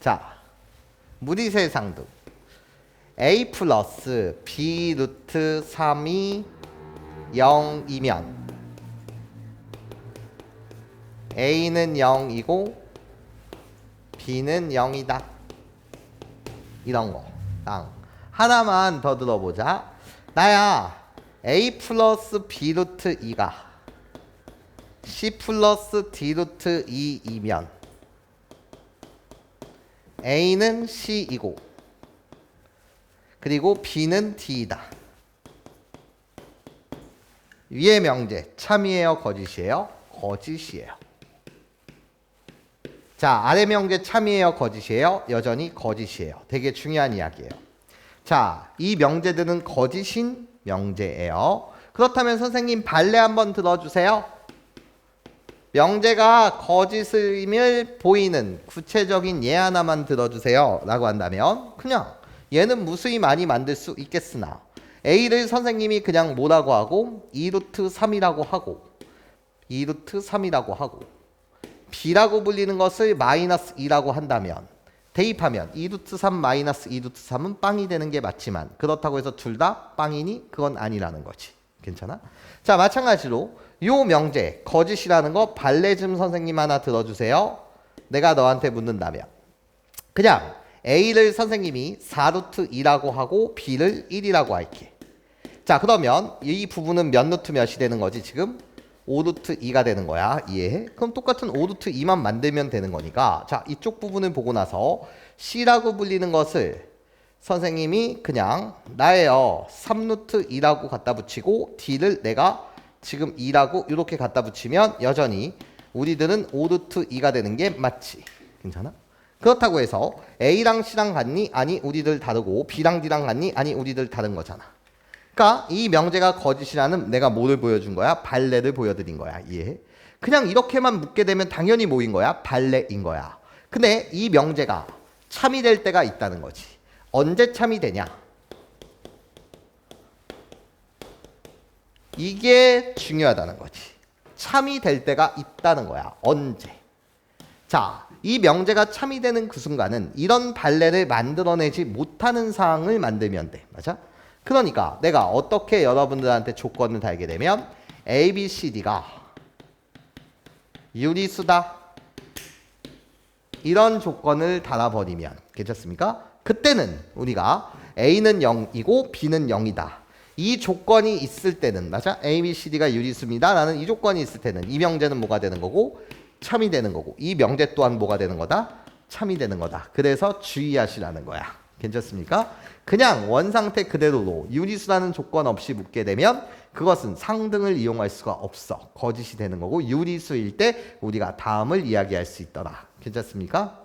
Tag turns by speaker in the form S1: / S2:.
S1: 자, 무리세 상등. a 플러스 b 루트 3이 0이면 a는 0이고 b는 0이다. 이런 거. 땅. 하나만 더 들어보자. 나야 a 플러스 b 루트 2가 c 플러스 d 루트 2이면 a는 c이고 그리고 b는 d이다. 위의 명제 참이에요 거짓이에요? 거짓이에요. 자 아래 명제 참이에요 거짓이에요? 여전히 거짓이에요. 되게 중요한 이야기예요. 자, 이 명제들은 거짓인 명제예요. 그렇다면 선생님 발레 한번 들어주세요. 명제가 거짓임을 보이는 구체적인 예 하나만 들어주세요. 라고 한다면 그냥 얘는 무수히 많이 만들 수 있겠으나 A를 선생님이 그냥 뭐라고 하고 2루트 3이라고 하고 2루트 3이라고 하고 B라고 불리는 것을 마이너스 2라고 한다면 대입하면 2루트 3 마이너스 2루트 3은 빵이 되는 게 맞지만 그렇다고 해서 둘 다 빵이니 그건 아니라는 거지. 괜찮아? 자 마찬가지로 요 명제 거짓이라는 거 발레즘 선생님 하나 들어주세요. 내가 너한테 묻는다면 그냥 A를 선생님이 4루트 2라고 하고 B를 1이라고 할게. 자 그러면 이 부분은 몇 루트 몇이 되는 거지 지금? 5루트 2가 되는 거야. 이해해? 그럼 똑같은 5루트 2만 만들면 되는 거니까 자 이쪽 부분을 보고 나서 C라고 불리는 것을 선생님이 그냥 나예요. 3루트 2라고 갖다 붙이고 D를 내가 지금 2라고 이렇게 갖다 붙이면 여전히 우리들은 5루트 2가 되는 게 맞지. 괜찮아? 그렇다고 해서 A랑 C랑 같니? 아니 우리들 다르고 B랑 D랑 같니? 아니 우리들 다른 거잖아. 그러니까 이 명제가 거짓이라는 내가 뭐를 보여준 거야? 발레를 보여드린 거야. 이해해? 그냥 이렇게만 묻게 되면 당연히 뭐인 거야? 발레인 거야. 근데 이 명제가 참이 될 때가 있다는 거지. 언제 참이 되냐? 이게 중요하다는 거지. 참이 될 때가 있다는 거야. 언제? 자, 이 명제가 참이 되는 그 순간은 이런 발레를 만들어내지 못하는 상황을 만들면 돼. 맞아? 그러니까 내가 어떻게 여러분들한테 조건을 달게 되면 A, B, C, D가 유리수다. 이런 조건을 달아버리면 괜찮습니까? 그때는 우리가 A는 0이고 B는 0이다. 이 조건이 있을 때는 맞아? A, B, C, D가 유리수입니다. 라는 이 조건이 있을 때는 이 명제는 뭐가 되는 거고 참이 되는 거고 이 명제 또한 뭐가 되는 거다? 참이 되는 거다. 그래서 주의하시라는 거야. 괜찮습니까? 그냥 원상태 그대로로 유리수라는 조건 없이 묻게 되면 그것은 상등을 이용할 수가 없어. 거짓이 되는 거고 유리수일 때 우리가 다음을 이야기할 수 있더라. 괜찮습니까?